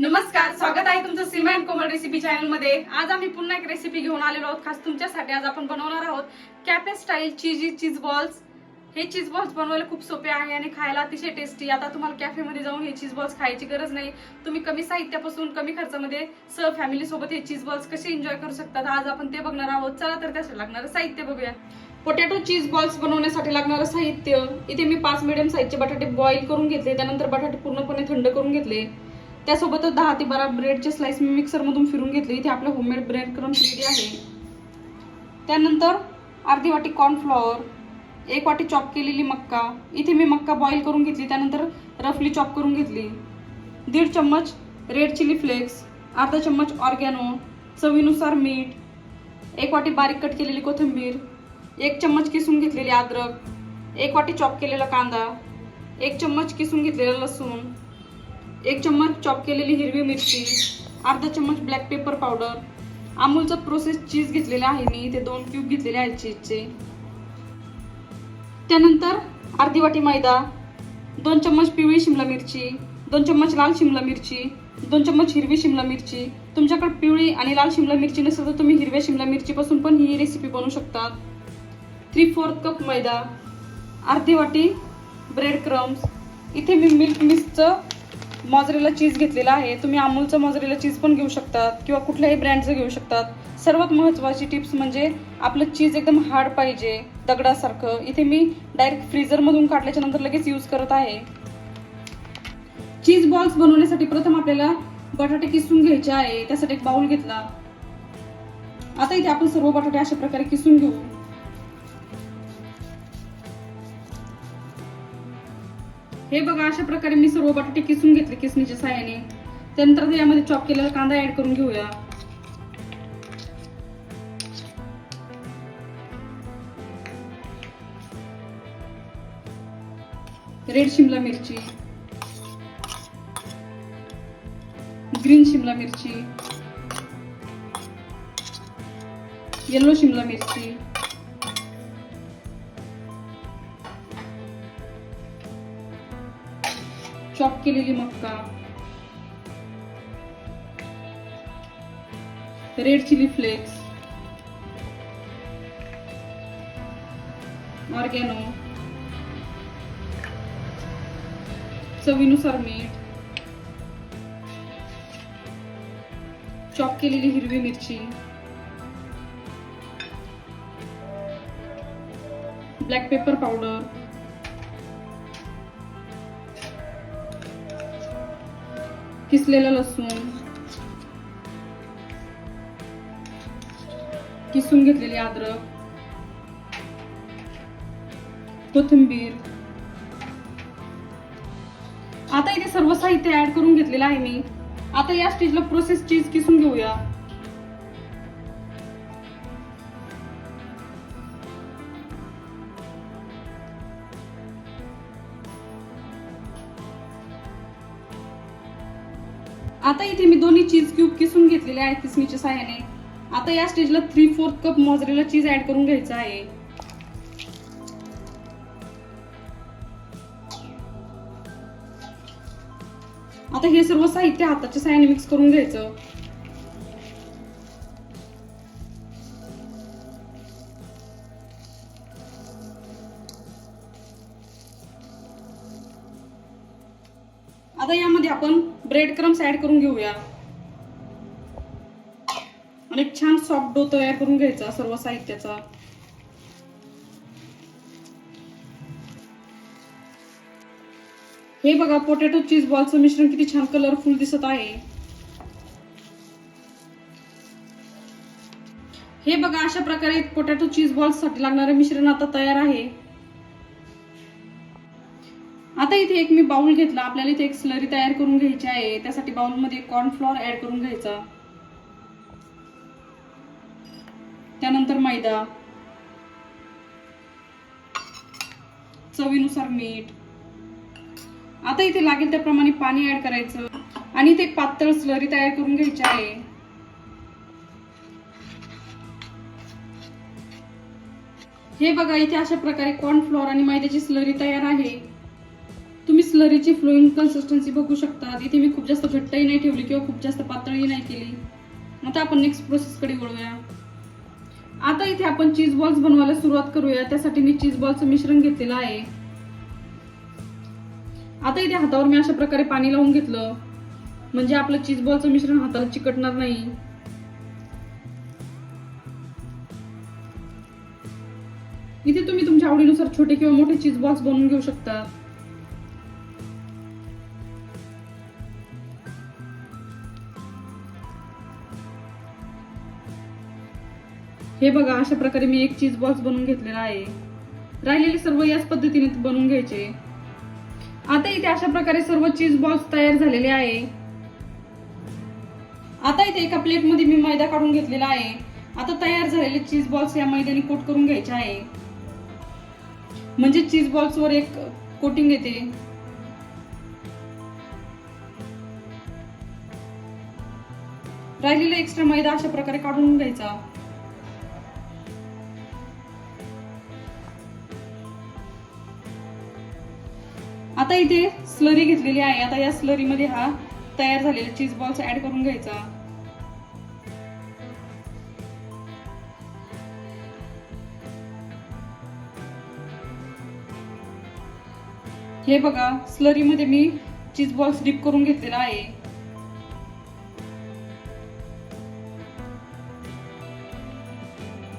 नमस्कार स्वागत आहे तुमचं सीमा अँड कोमल रेसिपी चॅनलमध्ये आज आम्ही पुन्हा एक रेसिपी घेऊन आलेलो आहोत. खास तुमच्यासाठी आज आपण बनवणार आहोत cafe style cheesy cheese balls हे चीज बॉल्स बनवायला खूप सोपे आहे आणि खायला अतिशय टेस्टी आता तुम्हाला कॅफेमध्ये जाऊन हे चीज बॉल्स खायची गरज नाही. तुम्ही कमी साहित्यापासून कमी खर्चामध्ये सह फॅमिली सोबत हे चीज बॉल्स कसे एन्जॉय करू शकतात आज आपण ते बघणार आहोत. चला तर त्यासाठी लागणारं साहित्य बघूया. पोटॅटो चीज बॉल्स बनवण्यासाठी लागणारं साहित्य. इथे मी पाच मिडियम साईजचे बटाटे बॉईल करून घेतले. त्यानंतर बटाटे पूर्णपणे थंड करून घेतले. त्यासोबतच दहा ते बारा ब्रेडचे स्लाइस मी मिक्सरमधून फिरून घेतले. इथे आपलं होममेड ब्रेड क्रम्स रेडी आहे. त्यानंतर अर्धी वाटी कॉर्नफ्लॉवर एक वाटी चॉप केलेली मक्का. इथे मी मक्का बॉईल करून घेतली. त्यानंतर रफली चॉप करून घेतली. दीड चम्मच रेड चिली फ्लेक्स अर्धा चम्मच ऑर्गॅनो चवीनुसार मीठ एक वाटी बारीक कट केलेली कोथिंबीर एक चम्मच किसून घेतलेली अद्रक एक वाटी चॉप केलेला कांदा एक चम्मच किसून घेतलेला लसूण एक चम्मच चॉप केलेली हिरवी मिरची अर्धा चम्मच ब्लॅक पेपर पावडर अमूलचं प्रोसेस चीज घेतलेलं आहे मी ते दोन क्यूब घेतलेले आहेत चीजचे त्यानंतर अर्धी वाटी मैदा दोन चम्मच पिवळी शिमला मिरची दोन चम्मच लाल शिमला मिरची दोन चम्मच हिरवी शिमला मिरची. तुमच्याकडे पिवळी आणि लाल शिमला मिरची नसेल तर तुम्ही हिरव्या शिमला मिरचीपासून पण ही रेसिपी बनवू शकता. थ्री फोर्थ कप मैदा अर्धी वाटी ब्रेड क्रम्स इथे मी मिल्क मिक्सचं मॉजरेला चीज घेतलेला आहे. तुम्ही अमूलचं मॉजरेला चीज पण घेऊ शकतात किंवा कुठल्याही ब्रँडचं घेऊ शकतात. सर्वात महत्त्वाची टिप्स म्हणजे आपलं चीज एकदम हार्ड पाहिजे दगडासारखं. इथे मी डायरेक्ट फ्रीजरमधून काढल्याच्या नंतर लगेच यूज करत आहे. चीज बॉल्स बनवण्यासाठी प्रथम आपल्याला बटाटे किसून घ्यायचे आहे. त्यासाठी एक बाउल घेतला. आता इथे आपण सर्व बटाटे अशा प्रकारे किसून घेऊ. हे बघा अशा प्रकारे मी सर्व बटाटे किसून घेतले किसणीच्या साह्याने. त्यानंतर यामध्ये चॉप केलेला कांदा ऍड करून घेऊया. रेड शिमला मिरची. ग्रीन शिमला मिरची. येलो शिमला मिरची. चॉप केलेली मक्का. Red chilli flakes. ऑर्गॅनो. चवीनुसार मीठ. चॉप केलेली हिरवी मिरची. Black pepper powder. किसलेलं लसूण? किसून घेतलेली अद्रक? कोथिंबीर? आता इथे सर्व साहित्य ऍड करून घेतलेलं आहे मी. आता या स्टेजला प्रोसेस चीज किसून घेऊया. आता इथे मी दोन्ही चीज क्यूब किसून घेतलेले आहेत किसमीच्या साह्याने. आता या स्टेजला three fourth cup mozzarella cheese add करून घ्यायचं आहे. आता हे सर्व साहित्य हाताच्या साह्याने मिक्स करून घ्यायचं. आता यामध्ये आपण ब्रेड क्रम्स ऍड करून घेऊया. आणि एक छान सॉफ्ट डो तयार करून घ्यायचा सर्व साहित्याचा. हे बघा पोटॅटो चीज बॉलचं मिश्रण किती छान कलरफुल दिसत आहे. हे बघा अशा प्रकारे पोटॅटो चीज बॉल्ससाठी लागणारे मिश्रण आता तयार आहे. आता इथे एक मी बाउल घेतला. आपल्याला इथे एक स्लरी तयार करून घ्यायची आहे. त्यासाठी बाउलमध्ये कॉर्नफ्लॉर ऍड करून घ्यायचा. त्यानंतर मैदा. चवीनुसार मीठ. आता इथे लागेल त्याप्रमाणे पाणी ऍड करायचं. आणि इथे एक पातळ स्लरी तयार करून घ्यायची आहे. हे बघा इथे अशा प्रकारे कॉर्नफ्लॉर आणि मैद्याची स्लरी तयार आहे. स्लरीची फ्लोईंग कन्सिस्टन्सी बघू शकतात. इथे मी खूप जास्त घट्टही नाही ठेवली किंवा खूप जास्त पातळही नाही केली. आता आपण नेक्स्ट प्रोसेसकडे वळूया. आता इथे आपण चीज बॉल्स बनवायला सुरुवात करूया. त्यासाठी मी चीज बॉलचं मिश्रण घेतलेलं आहे. आता इथे हातावर मी अशा प्रकारे पाणी लावून घेतलं. म्हणजे आपलं चीज बॉलचं मिश्रण हाताला चिकटणार नाही. इथे तुम्ही तुमच्या आवडीनुसार छोटे किंवा मोठे चीज बॉक्स बनवून घेऊ शकता. हे बघा अशा प्रकारे मी एक चीज बॉक्स बनवून घेतलेला आहे. राहिलेले सर्व याच पद्धतीने बनवून घ्यायचे. आता इथे अशा प्रकारे सर्व चीज बॉल्स तयार झालेले आहे. आता इथे एका प्लेटमध्ये मी मैदा काढून घेतलेला आहे. आता तयार झालेले चीज बॉल्स या मैद्याने कोट करून घ्यायचे आहे. म्हणजे चीज बॉल्सवर एक कोटिंग येते. राहिलेला एक्स्ट्रा मैदा अशा प्रकारे काढून घ्यायचा. आता इथे स्लरी घेतलेली आहे. आता या स्लरी मध्ये हा तयार झालेला चीज बॉल्स ऍड करून घ्यायचा. हे बघा स्लरी मध्ये मी चीज बॉल्स डिप करून घेतलेला आहे.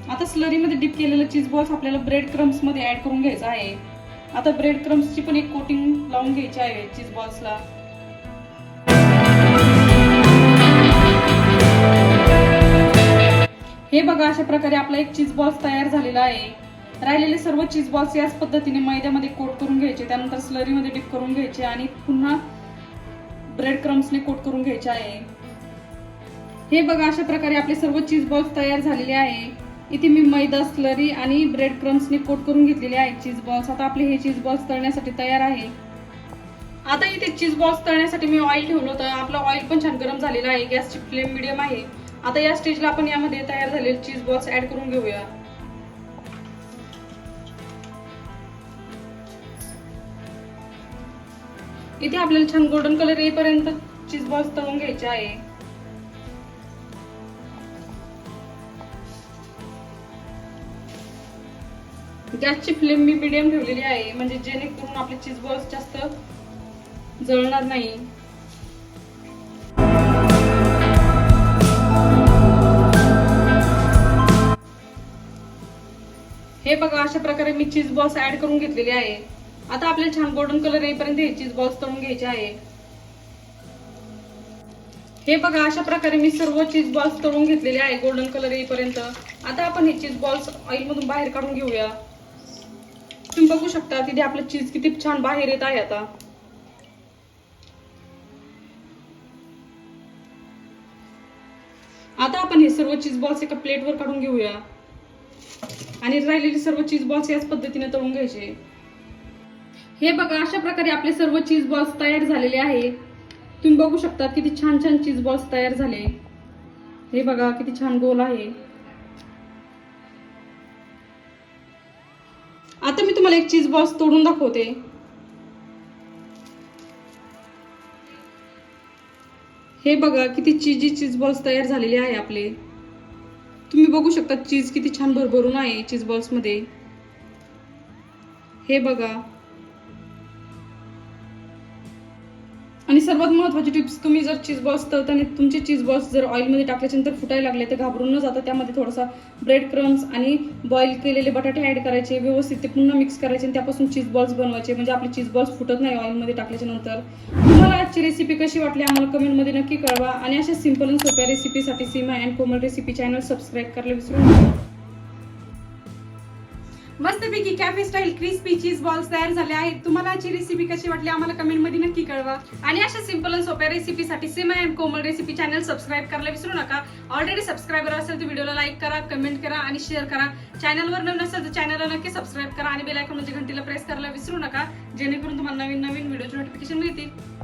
आता स्लरी मध्ये डिप केलेलं चीज बॉल्स आपल्याला ब्रेड क्रम्समध्ये ऍड करून घ्यायचा आहे. आता ब्रेड क्रम्सची पण एक कोटिंग लावून घ्यायची आहे चीज बॉल्सला हे बघा अशा प्रकारे आपला एक चीज बॉल्स तयार झालेला आहे. राहिलेले सर्व चीज बॉल्स याच पद्धतीने मैद्यामध्ये कोट करून घ्यायचे त्यानंतर स्लरीमध्ये डिप करून घ्यायचे आणि पुन्हा ब्रेड क्रम्सने कोट करून घ्यायचे आहे. हे बघा अशा प्रकारे आपले सर्व चीज बॉल्स तयार झालेले आहे. इथे मी मैदा स्लरी आणि ब्रेड क्रम्सने कोट करून घेतलेले आहे. चीज बॉल्स आता आपले हे चीज बॉल्स तळण्यासाठी तयार आहे. आता इथे चीज बॉल्स तळण्यासाठी मी ऑइल ठेवलं होतं. आपलं ऑइल पण छान गरम झालेलं आहे. गॅसची फ्लेम मिडियम आहे. आता या स्टेजला आपण यामध्ये तयार झालेले चीज बॉल्स ऍड करून घेऊया. इथे आपल्याला छान गोल्डन कलर येईपर्यंत चीज बॉल्स तळून घ्यायचे आहे. गॅसची फ्लेम मी मिडियम ठेवलेली आहे. म्हणजे जेणेकरून आपले चीज बॉल्स जास्त जळणार नाही. हे बघा अशा प्रकारे मी चीज बॉल्स ऍड करून घेतलेले आहे. आता आपल्याला छान गोल्डन कलर येईपर्यंत हे चीज बॉल्स तळून घ्यायचे आहे. हे बघा अशा प्रकारे मी सर्व चीज बॉल्स तळून घेतलेले आहे. गोल्डन कलर येईपर्यंत. आता आपण हे चीज बॉल्स ऑइल मधून बाहेर काढून घेऊया. तुम्ही बघू शकता तिथे आपलं चीज किती छान बाहेर येत आहे आता. आता आपण हे सर्व चीज बॉल्स एका प्लेटवर काढून घेऊया. आणि राहिलेले सर्व चीज बॉल्स याच पद्धतीने तळून घ्यायचे. हे बघा अशा प्रकारे आपले सर्व चीज बॉल्स तयार झालेले आहे. तुम्ही बघू शकता किती छान छान चीज बॉल्स तयार झाले. हे बघा किती छान गोल आहे. तुम्हाला एक चीज बॉल्स तोडून दाखवते. हे बघा किती चीजी चीज बॉल्स तयार झालेले आहे आपले. तुम्ही बघू शकता चीज किती छान भरभरून आहे चीज बॉल्समध्ये हे बघा. आणि सर्वात महत्त्वाची टिप्स तुम्ही जर चीज बॉल्स तळताना तुमचे चीज बॉल्स जर ऑइलमध्ये टाकल्याच्यानंतर फुटायला लागले तर घाबरून न जाता त्यामध्ये थोडासा ब्रेड क्रम्स आणि बॉईल केलेले बटाटे ॲड करायचे व्यवस्थित ते पुन्हा मिक्स करायचे आणि त्यापासून चीज बॉल्स बनवायचे. म्हणजे आपले चीज बॉल्स फुटत नाही ऑइलमध्ये टाकल्याच्यानंतर. तुम्हाला आजची रेसिपी कशी वाटली आम्हाला कमेंटमध्ये नक्की कळवा. आणि अशा सिंपल आणि सोप्या रेसिपीसाठी Seema and Komal recipe channel subscribe करायला विसरू नका. मस्तपैकी cafe style crispy cheese balls तयार झाले आहेत. तुम्हाला याची रेसिपी कशी वाटली आम्हाला कमेंटमध्ये नक्की कळवा. आणि अशा सिंपल आणि सोप्या रेसिपीसाठी Seema and Komal recipe channel subscribe करायला विसरू नका. ऑलरेडी सबस्क्राईबर असेल तर व्हिडिओला लाईक करा कमेंट करा आणि शेअर करा. चॅनलवर नवीन असेल तर चॅनलला नक्की सबस्क्राईब करा आणि बेलायकॉन म्हणजे घंटीला प्रेस करायला विसरू नका. जेणेकरून तुम्हाला नवीन नवीन व्हिडिओचे नोटिफिकेशन मिळतील.